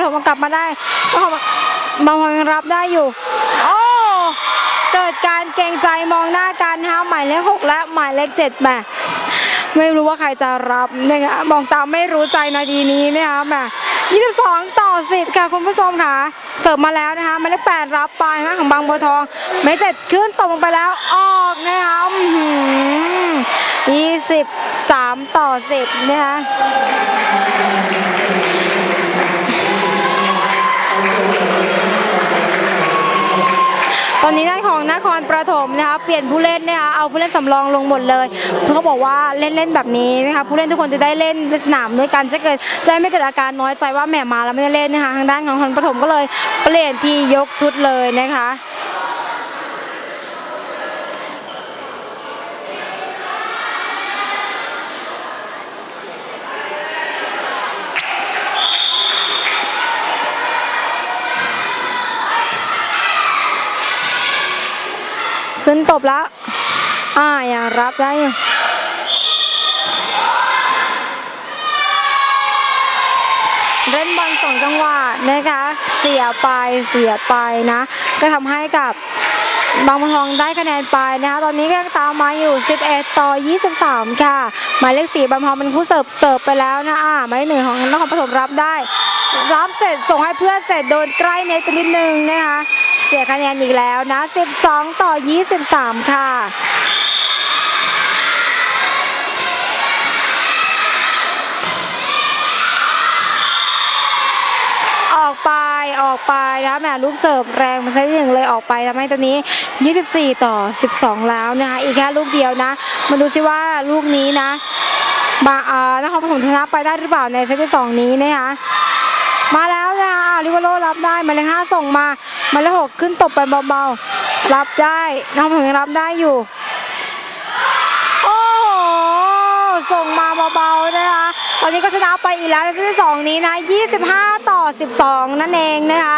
ปฐมกลับมาได้บางบางวังรับได้อยู่ โอ้เกิดการเกรงใจมองหน้ากันนะคะหมายเลขหกและหมายเลขเจ็ดแหมไม่รู้ว่าใครจะรับนะคะมองตามไม่รู้ใจนาทีนี้นะคะแหม22ต่อ10ค่ะคุณผู้ชมค่ะ เสิร์ฟมาแล้วนะคะหมายเลขแปดรับไปนะของบางบัวทองหมายเลขเจ็ดขึ้นตกลงไปแล้วออกนะคะอื้อหือ23ต่อ10นะคะ ตอนนี้ด้านของนครปฐมนะคะเปลี่ยนผู้เล่นนะคะเอาผู้เล่นสำรองลงหมดเลยเขาบอกว่าเล่นเล่นแบบนี้นะคะผู้เล่นทุกคนจะได้เล่นในสนามด้วยกันจะเกิดจะได้ไม่เกิดอาการน้อยใจว่าแหมมาแล้วไม่ได้เล่นนะคะทางด้านของนครปฐมก็เลยเปลี่ยนทียกชุดเลยนะคะ ขึ้นตบแล้วอ่ายังรับได้อยู่เล่นบอลสองจังหวะนะคะ เสียไปเสียไปนะ ก็ทำให้กับบางบัวทองได้คะแนนไปนะคะตอนนี้ก็ยังตามมาอยู่ 11 ต่อ 23 ค่ะ หมายเลขสี่บางบัวทองเป็นผู้เสิร์ฟเสิร์ฟไปแล้วนะอ่าหมายเลขหนึ่งของนครปฐมรับได้ รับเสร็จส่งให้เพื่อนเสร็จโดนใกล้เน็ตไปนิดนึงนะคะ เสียคะแนนอีกแล้วนะ 12 ต่อ 23 ค่ะออกไปออกไปนะแหมลูกเสิร์ฟแรงมาซะที่หนึ่งเลยออกไปทำให้ตอนนี้ 24 ต่อ 12 แล้วนะคะอีกแค่ลูกเดียวนะ มาดูซิว่าลูกนี้นะบาอ่านครปฐมชนะไปได้หรือเปล่าในเซตที่สองนี้นะคะมาแล้วนะคะลิเวอร์โลรับได้มาเลขห้าส่งมา มายเลขหกขึ้นตบไปเบาๆ รับได้ น้องผมยังรับได้อยู่ โอ้โห ส่งมาเบาๆนะคะ ตอนนี้ก็ชนะไปอีกแล้วในเซตที่สองนี้นะ 25 ต่อ 12 นั่นเองนะคะ